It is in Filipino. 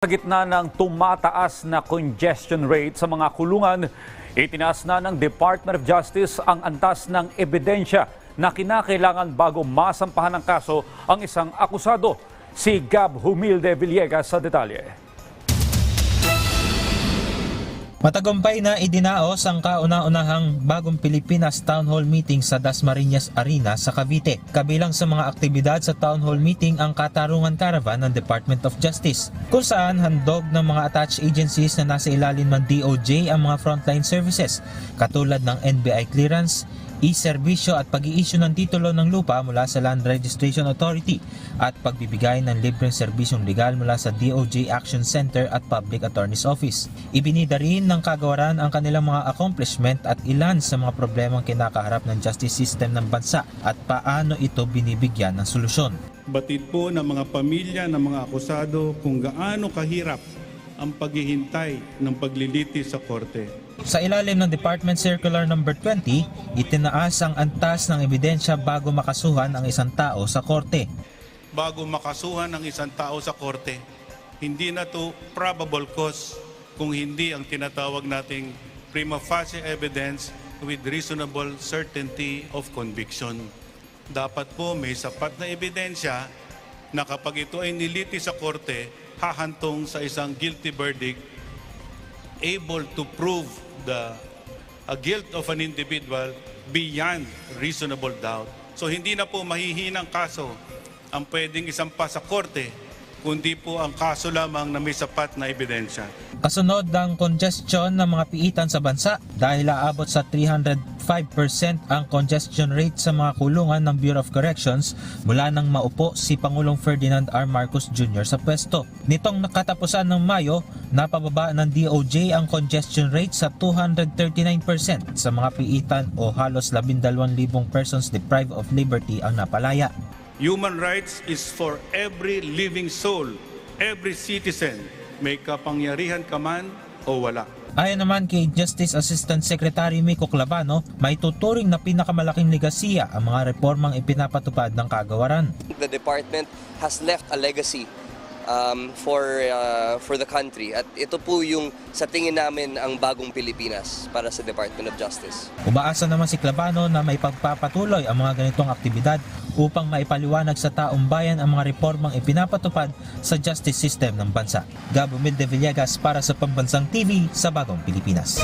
Sa gitna ng tumataas na congestion rate sa mga kulungan, itinaas na ng Department of Justice ang antas ng ebidensya na kinakailangan bago masampahan ng kaso ang isang akusado. Si Gab Humilde Villegas sa detalye. Matagumpay na idinaos ang kauna-unahang bagong Pilipinas Town Hall Meeting sa Dasmariñas Arena sa Cavite. Kabilang sa mga aktibidad sa Town Hall Meeting ang Katarungan Caravan ng Department of Justice, kung saan handog ng mga attached agencies na nasa ilalim ng DOJ ang mga frontline services, katulad ng NBI clearance, e-serbisyo at pag-i-issue ng titulo ng lupa mula sa Land Registration Authority at pagbibigay ng libreng serbisyong legal mula sa DOJ Action Center at Public Attorney's Office. Ibinida rin ng kagawaran ang kanilang mga accomplishment at ilan sa mga problemang kinakaharap ng justice system ng bansa at paano ito binibigyan ng solusyon. Batid po ng mga pamilya ng mga akusado kung gaano kahirap ang paghihintay ng pagliliti sa korte. Sa ilalim ng Department Circular No. 20, itinaas ang antas ng ebidensya bago makasuhan ang isang tao sa korte. Bago makasuhan ng isang tao sa korte, hindi na to probable cause kung hindi ang tinatawag nating prima facie evidence with reasonable certainty of conviction. Dapat po may sapat na ebidensya na kapag ito ay niliti sa korte, hahantong sa isang guilty verdict able to prove the a guilt of an individual beyond reasonable doubt. So hindi na po mahihinang kaso ang pwedeng isampa sa korte, kundi po ang kaso lamang na may sapat na ebidensya. Kasunod ng congestion ng mga piitan sa bansa dahil aabot sa 305% ang congestion rate sa mga kulungan ng Bureau of Corrections mula nang maupo si Pangulong Ferdinand R. Marcos Jr. sa pwesto. Nitong nakatapusan ng Mayo, napababa ng DOJ ang congestion rate sa 239% sa mga piitan o halos 12,000 persons deprived of liberty ang napalaya. Human rights is for every living soul, every citizen, may kapangyarihan ka man o wala. Ayon naman kay Justice Assistant Secretary Miko Clavano, may tuturing na pinakamalaking legasiya ang mga reformang ipinapatupad ng kagawaran. the department has left a legacy um, for uh, for the country at ito po yung sa tingin namin ang bagong Pilipinas para sa Department of Justice. Umaasa naman si Clavano na may pagpapatuloy ang mga ganitong aktibidad upang maipaliwanag sa taong bayan ang mga reformang ipinapatupad sa justice system ng bansa. Gabo Milde Villegas para sa Pambansang TV sa Bagong Pilipinas.